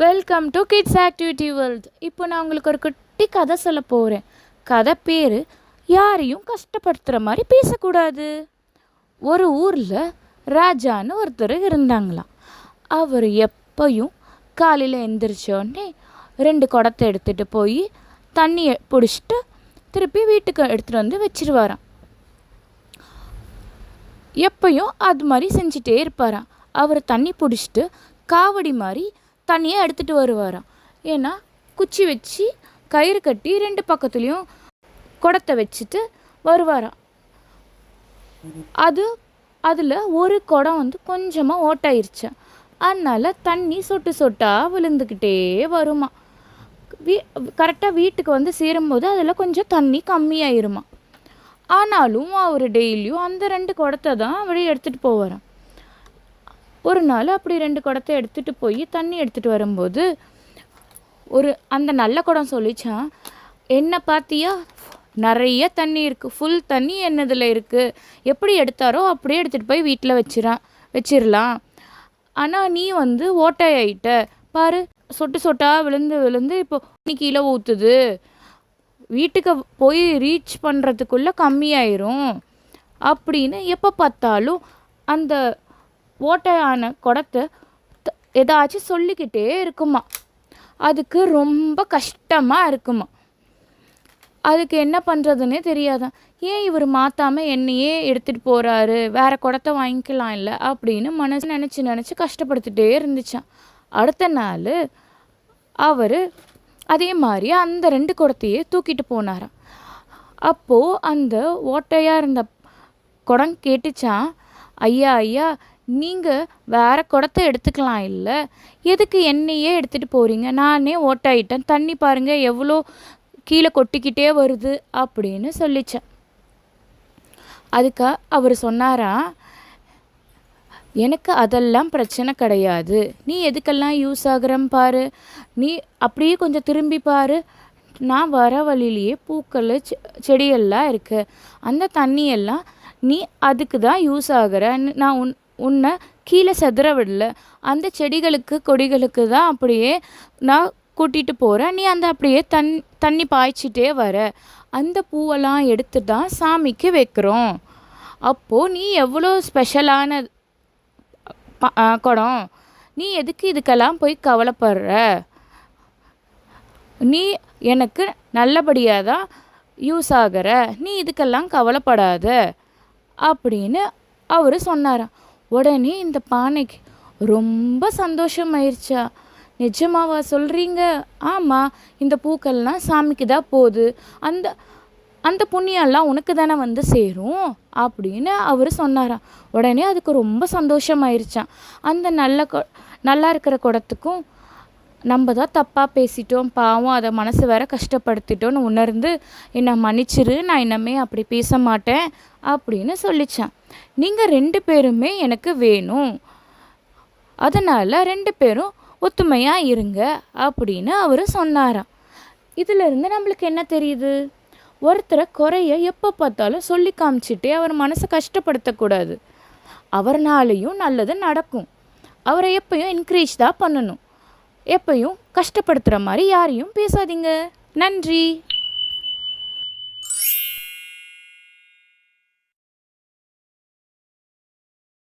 Welcome to kids activity world இப்போ நான் உங்களுக்கு ஒரு குட்டி கதை சொல்ல போகிறேன் கதை பேர் யாரையும் கஷ்டப்படுத்துகிற மாதிரி பேசக்கூடாது. ஒரு ஊரில் ராஜான்னு ஒருத்தர் இருந்தாங்களாம். அவர் எப்பையும் காலையில் எந்திரிச்சோடனே ரெண்டு குடத்தை எடுத்துகிட்டு போய் தண்ணியை பிடிச்சிட்டு திருப்பி வீட்டுக்கு எடுத்துகிட்டு வந்து வச்சிருவாராம். எப்பையும் அது மாதிரி செஞ்சிட்டே இருப்பாராம். அவர் தண்ணி பிடிச்சிட்டு காவடி மாதிரி தண்ணியை எடுத்துகிட்டு வருவாராம். ஏன்னா குச்சி வச்சு கயிறு கட்டி ரெண்டு பக்கத்துலேயும் குடத்தை வச்சுட்டு வருவாராம். அது அதில் ஒரு குடம் வந்து கொஞ்சமாக ஓட்டாயிருச்சு. அதனால் தண்ணி சொட்டு சொட்டாக விழுந்துக்கிட்டே வருமா. வீ கரெக்டாக வீட்டுக்கு வந்து சேரும்போது அதில் கொஞ்சம் தண்ணி கம்மியாயிருமா. ஆனாலும் அவர் டெய்லியும் அந்த ரெண்டு குடத்தை தான் அப்படியே எடுத்துகிட்டு போவாராம். ஒரு நாள் அப்படி ரெண்டு குடத்தை எடுத்துகிட்டு போய் தண்ணி எடுத்துகிட்டு வரும்போது ஒரு அந்த நல்ல குடம் சொல்லிச்சான் என்ன பார்த்தியா நிறைய தண்ணி இருக்குது ஃபுல் தண்ணி என்னதில் இருக்குது எப்படி எடுத்தாரோ அப்படியே எடுத்துகிட்டு போய் வீட்டில் வச்சிரான் வச்சிடலாம் ஆனால் நீ வந்து ஓட்டையாயிட்ட. பாரு சொட்டு சொட்டாக விழுந்து விழுந்து இப்போ நீ கீழே ஊற்றுது வீட்டுக்கு போய் ரீச் பண்ணுறதுக்குள்ளே கம்மியாயிரும். அப்படின்னு எப்போ பார்த்தாலும் அந்த ஓட்டையான குடத்தை ஏதாச்சும் சொல்லிக்கிட்டே இருக்குமா? அதுக்கு ரொம்ப கஷ்டமாக இருக்குமா? அதுக்கு என்ன பண்ணுறதுன்னே தெரியாதான் ஏன் இவர் மாற்றாமல் என்னையே எடுத்துகிட்டு போகிறாரு வேற குடத்தை வாங்கிக்கலாம் இல்லை? அப்படின்னு மனசு நினச்சி நினச்சி கஷ்டப்படுத்திட்டே இருந்துச்சான் அடுத்த நாள் அவர் அதே மாதிரி அந்த ரெண்டு குடத்தையே தூக்கிட்டு போனாராம். அப்போது அந்த ஓட்டையாக இருந்த குடம் கேட்டுச்சான் ஐயா ஐயா நீங்கள் வேறு குடத்தை எடுத்துக்கலாம் இல்லை. எதுக்கு என்னையே எடுத்துகிட்டு போகிறீங்க நானே ஓட்டாயிட்டேன். தண்ணி பாருங்கள் எவ்வளோ கீழே கொட்டிக்கிட்டே வருது அப்படின்னு சொல்லிச்சேன் அதுக்கு அவர் சொன்னாரா எனக்கு அதெல்லாம் பிரச்சனை கிடையாது. நீ எதுக்கெல்லாம் யூஸ் ஆகுறன்னு பாரு. நீ அப்படியே கொஞ்சம் திரும்பி பாரு. நான் வர வழியிலேயே பூக்கள் செ- செடியெல்லாம் இருக்குது அந்த தண்ணியெல்லாம் நீ அதுக்கு தான் யூஸ் ஆகிறன்னு நான் உன் உன்னை கீழே செதற விடல. அந்த செடிகளுக்கு கொடிகளுக்கு தான் அப்படியே நான் கூட்டிகிட்டு போகிறேன் நீ அந்த அப்படியே தண் தண்ணி பாய்ச்சிட்டே வர. அந்த பூவெல்லாம் எடுத்து தான் சாமிக்கு வைக்கிறோம். அப்போது நீ எவ்வளோ ஸ்பெஷலான ப- குடம். நீ எதுக்கு இதுக்கெல்லாம் போய் கவலைப்படுற? நீ எனக்கு நல்லபடியாக தான் யூஸ் ஆகிற. நீ இதுக்கெல்லாம் கவலைப்படாத. அப்படின்னு அவர் சொன்னாராம். உடனே இந்த பானைக்கு ரொம்ப சந்தோஷமாயிருச்சா. நிஜமாவா சொல்கிறீங்க ஆமாம் இந்த பூக்கள்லாம் சாமிக்கு தான் போகுது. அந்த அந்த புண்ணியம்லாம் உனக்கு தானே வந்து சேரும்? அப்படின்னு அவர் சொன்னாராம். உடனே அதுக்கு ரொம்ப சந்தோஷமாயிருச்சான் அந்த நல்ல கொ நல்லா இருக்கிற குடத்துக்கும் நம்ம தான் தப்பாக பேசிட்டோம். பாவம் அதை மனசு வேற கஷ்டப்படுத்திட்டோன்னு உணர்ந்து என்னை மன்னிச்சிரு நான் இனிமே அப்படி பேச மாட்டேன் அப்படின்னு சொல்லிச்சான் நீங்கள் ரெண்டு பேருமே எனக்கு வேணும். அதனால் ரெண்டு பேரும் ஒத்துமையாக இருங்க அப்படின்னு அவர் சொன்னாராம். இதிலிருந்து நம்மளுக்கு என்ன தெரியுது? ஒருத்தரை குறைய எப்போ பார்த்தாலும் சொல்லி காமிச்சிட்டே அவர் மனசை கஷ்டப்படுத்தக்கூடாது அவர்னாலையும் நல்லது நடக்கும். அவரை எப்பயும் என்கரேஜ் தான் பண்ணணும். எப்பயும் கஷ்டப்படுத்துகிற மாதிரி யாரையும் பேசாதீங்க. நன்றி.